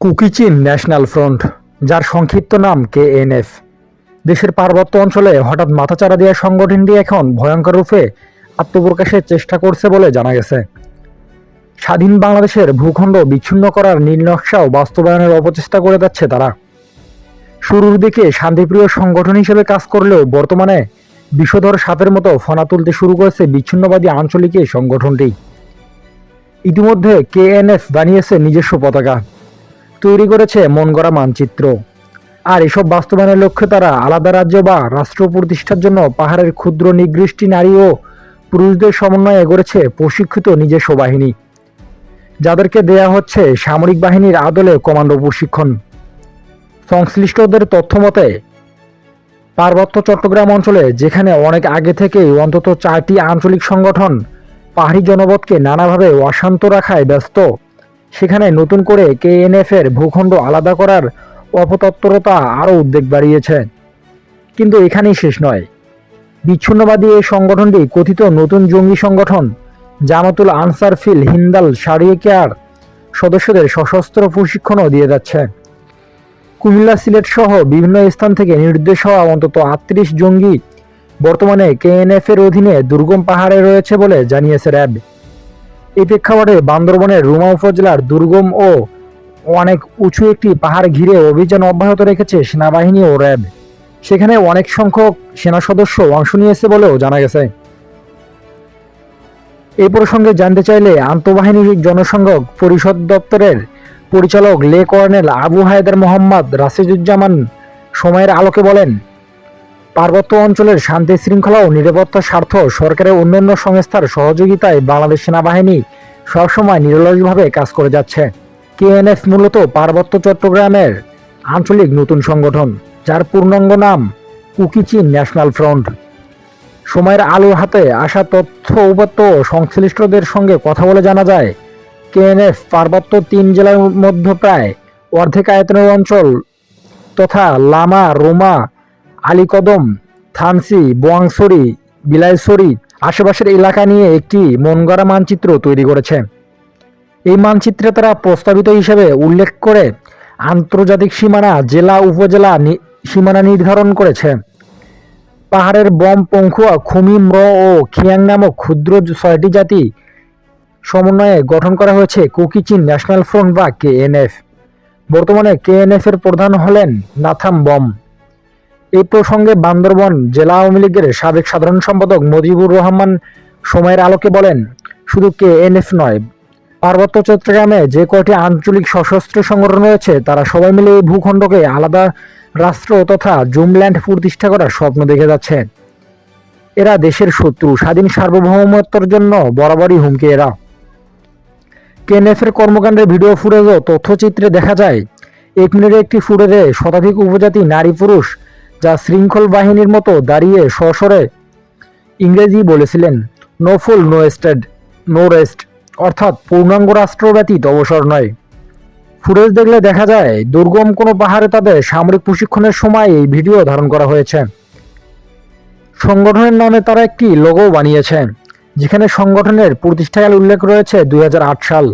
Kuki-Chin National front, যার সংক্ষিপ্ত নাম কে কেএনএফ। দেশের পার্বত্য অঞ্চলে হঠাৎ মাথাচাড়া দেওয়া সংগঠনটি এখন ভয়ঙ্কর রূপে আত্মপ্রকাশের চেষ্টা করছে বলে জানা গেছে। স্বাধীন বাংলাদেশের ভূখণ্ড বিচ্ছিন্ন করার নীল নকশাও বাস্তবায়নের অপচেষ্টা করে যাচ্ছে তারা। শুরুর দিকে শান্তিপ্রিয় সংগঠন হিসেবে কাজ করলেও বর্তমানে বিষধর সাপের মতো ফনা তুলতে শুরু করেছে বিচ্ছিন্নবাদী আঞ্চলিক এই সংগঠনটি। ইতিমধ্যে কে এন কেএনএফ বানিয়েছে নিজস্ব পতাকা। তৈরি করেছে মন গড়া মানচিত্র। আর এসব বাস্তবায়নের লক্ষ্যে তারা আলাদা রাজ্য বা রাষ্ট্র প্রতিষ্ঠার জন্য পাহাড়ের ক্ষুদ্র নিগৃষ্টি নারী ও পুরুষদের সমন্বয়ে গড়েছে প্রশিক্ষিত নিজস্ব বাহিনী যাদেরকে দেয়া হচ্ছে সামরিক বাহিনীর আদলে কমান্ডো প্রশিক্ষণ। সংশ্লিষ্টদের তথ্য মতে, পার্বত্য চট্টগ্রাম অঞ্চলে যেখানে অনেক আগে থেকেই অন্তত চারটি আঞ্চলিক সংগঠন পাহাড়ি জনপদকে নানাভাবে অশান্ত রাখায় ব্যস্ত সেখানে নতুন করে কেএনএফ এর ভূখণ্ড আলাদা করার অপতৎপরতা আরও উদ্বেগ বাড়িয়েছে। কিন্তু এখানেই শেষ নয়। বিচ্ছিন্নবাদী এই সংগঠনটি কথিত নতুন জঙ্গি সংগঠন জামাতুল আনসার ফিল হিন্দাল সারিয়ার সদস্যদের সশস্ত্র প্রশিক্ষণও দিয়ে যাচ্ছে। কুমিল্লা সিলেট সহ বিভিন্ন স্থান থেকে নির্দেশ হওয়া অন্তত আটত্রিশ জঙ্গি বর্তমানে কেএনএফ এর অধীনে দুর্গম পাহাড়ে রয়েছে বলে জানিয়েছে র্যাব। এই প্রেক্ষাপটে বান্দরবনের রুমা উপজেলার দুর্গম ও অনেক উঁচু একটি পাহাড় ঘিরে অভিযান অব্যাহত রেখেছে সেনাবাহিনী ও র্যাব। সেখানে অনেক সংখ্যক সেনা সদস্য অংশ নিয়েছে বলেও জানা গেছে। এই প্রসঙ্গে জানতে চাইলে আন্তঃবাহিনী জনসংযোগ পরিষদ দপ্তরের পরিচালক লে কর্নেল আবু হায়দার মোহাম্মদ রাশিদুজ্জামান সময়ের আলোকে বলেন পার্বত্য অঞ্চলের শান্তি শৃঙ্খলা ও নিরাপত্তার স্বার্থ সরকারের অন্যান্য সংস্থার সহযোগিতায় বাংলাদেশ সেনাবাহিনী সবসময় নিরলসভাবে কাজ করে যাচ্ছে। কেএনএফ মূলত পার্বত্য চট্টগ্রামের আঞ্চলিক নতুন সংগঠন, যার পূর্ণাঙ্গ নাম কুকিচিন ন্যাশনাল ফ্রন্ট। সময়ের আলো হাতে আসা তথ্য উপাত্ত সংশ্লিষ্টদের সঙ্গে কথা বলে জানা যায়, কেএনএফ পার্বত্য তিন জেলার মধ্যে প্রায় অর্ধেক আয়তনের অঞ্চল তথা লামা, রোমা আলীকদম, থানসি বোয়াংসরি বিলাইছড়ি আশেপাশের এলাকা নিয়ে একটি মনগড়া মানচিত্র তৈরি করেছে। এই মানচিত্রে তারা প্রস্তাবিত হিসেবে উল্লেখ করে আন্তর্জাতিক সীমানা জেলা, উপজেলা সীমানা নির্ধারণ করেছে। পাহাড়ের বম পঙ্খুয়া খুমি ম্র ও খিয়াং নামক ক্ষুদ্র ছয়টি জাতি সমন্বয়ে গঠন করা হয়েছে কুকিচিন ন্যাশনাল ফ্রন্ট বা কেএনএফ। বর্তমানে কেএনএফ এর প্রধান হলেন নাথাম বম। এই প্রসঙ্গে বান্দরবন জেলা আওয়ামী লীগের সাবেক সাধারণ সম্পাদক মজিবুর রহমান সময়ের আলোকে বলেন, শুধু কেএনএফ নয়, পার্বত্য চট্টগ্রামে যে কয়টি আঞ্চলিক সশস্ত্র সংগঠন রয়েছে, তারা সবাই মিলে এই ভূখণ্ডকে আলাদা রাষ্ট্র তথা জুমল্যান্ড প্রতিষ্ঠা করার স্বপ্ন দেখে যাচ্ছে। এরা দেশের শত্রু, স্বাধীন সার্বভৌমত্বের জন্য বরাবরই হুমকি এরা। কেএনএফ এর কর্মকাণ্ডের ভিডিও ফুটেজ ও তথ্যচিত্রে দেখা যায়, এক মিনিটের একটি ফুটেজে শতাধিক উপজাতি নারী পুরুষ যা শৃঙ্খল বাহিনীর মতো দাঁড়িয়ে সশরে ইংরেজি বলেছিলেন no full no stead no rest অর্থাৎ পূর্ণাঙ্গ রাষ্ট্র ব্যতীত অবসর নয়। ফুটেজ দেখলে দেখা যায়, দুর্গম কোনো পাহাড়ে তাদের সামরিক প্রশিক্ষণের সময় এই ভিডিও ধারণ করা হয়েছে। সংগঠনের নামে তারা একটি লোগো বানিয়েছে, যেখানে সংগঠনের প্রতিষ্ঠাকাল উল্লেখ রয়েছে দুই হাজার আট সাল।